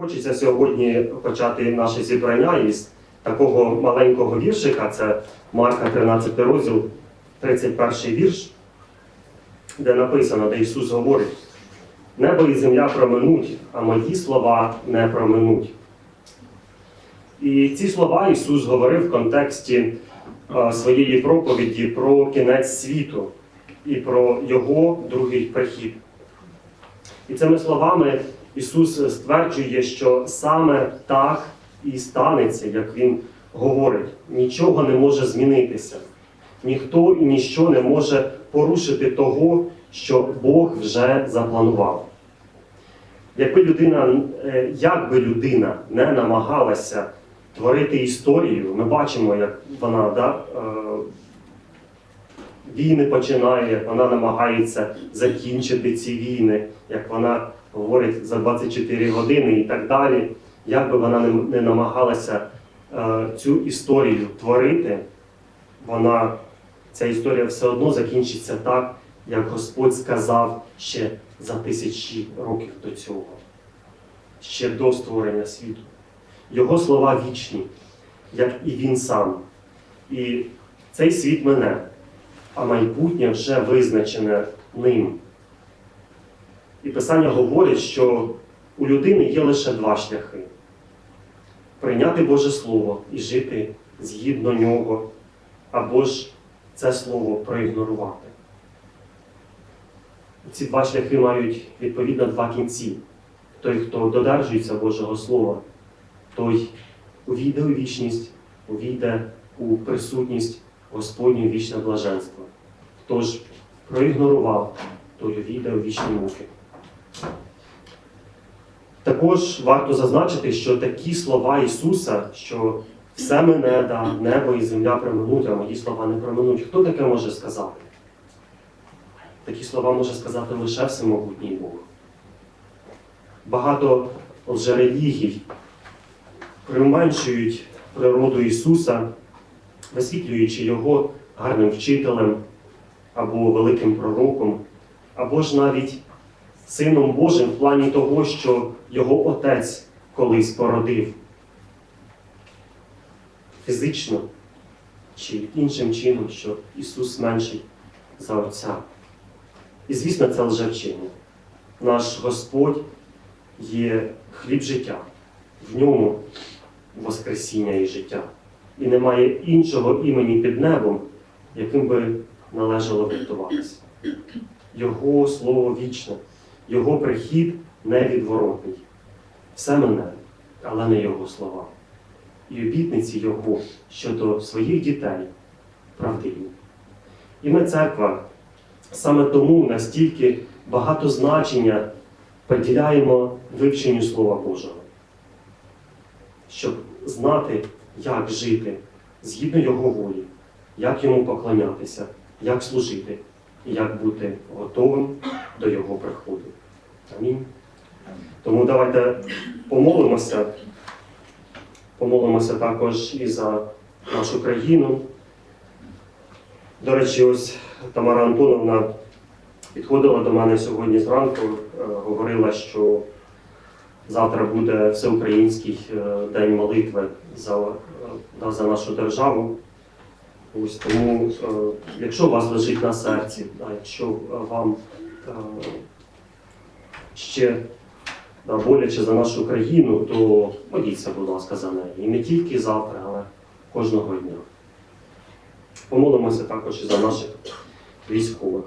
Хочеться сьогодні почати наше зібрання із такого маленького віршика. Це Марка 13 розділ, 31 вірш, де написано, де Ісус говорить: Небо і земля проминуть, а мої слова не проминуть. І ці слова Ісус говорив в контексті е, своєї проповіді про кінець світу і про Його другий прихід. І цими словами Ісус стверджує, що саме так і станеться, як Він говорить. Нічого не може змінитися. Ніхто і ніщо не може порушити того, що Бог вже запланував. Якби людина, е, як би людина не намагалася творити історію, ми бачимо, як вона да, е, війни починає, як вона намагається закінчити ці війни, як вона говорить за 24 години і так далі. Як би вона не, намагалася е, цю історію творити, вона, ця історія все одно закінчиться так, як Господь сказав ще за тисячі років до цього, ще до створення світу. Його слова вічні, як і він сам. І цей світ мене, а майбутнє вже визначене ним. І Писання говорить, що у людини є лише два шляхи: прийняти Боже Слово і жити згідно нього, або ж це слово проігнорувати. Ці два шляхи мають відповідно два кінці. Той, хто додержується Божого Слова, той увійде у вічність, увійде у присутність Господню вічне блаженство. Хто ж проігнорував, той увійде у вічні муки. Також варто зазначити, що такі слова Ісуса, що все мене да, небо і земля проминуть, а мої слова не проминуть. Хто таке може сказати? Такі слова може сказати лише всемогутній Бог. Багато лжерелігій применшують природу Ісуса, висвітлюючи Його гарним вчителем або великим пророком, або ж навіть Сином Божим в плані того, що Його Отець колись породив фізично чи іншим чином, що Ісус менший за Отця. І звісно, це лжевчення. Наш Господь є хліб життя, в ньому Воскресіння і життя. І немає іншого імені під небом, яким би належало врятуватися. Його слово вічне, Його прихід невідворотний. Все мене, але не Його слова. І обітниці Його щодо своїх дітей правдиві. І ми, церква, саме тому настільки багато значення приділяємо вивченню Слова Божого, щоб знати, як жити згідно Його волі, як йому поклонятися, як служити і як бути готовим до Його приходу. Амінь. Тому давайте помолимося. Помолимося також і за нашу країну. До речі, ось Тамара Антоновна підходила до мене сьогодні зранку, е, говорила, що завтра буде всеукраїнський е, день молитви за, е, за нашу державу. Ось тому, якщо у вас лежить на серці, якщо вам ще боляче за нашу країну, то моліться, будь ласка, за неї. І не тільки завтра, але кожного дня. Помолимося також і за наших військових.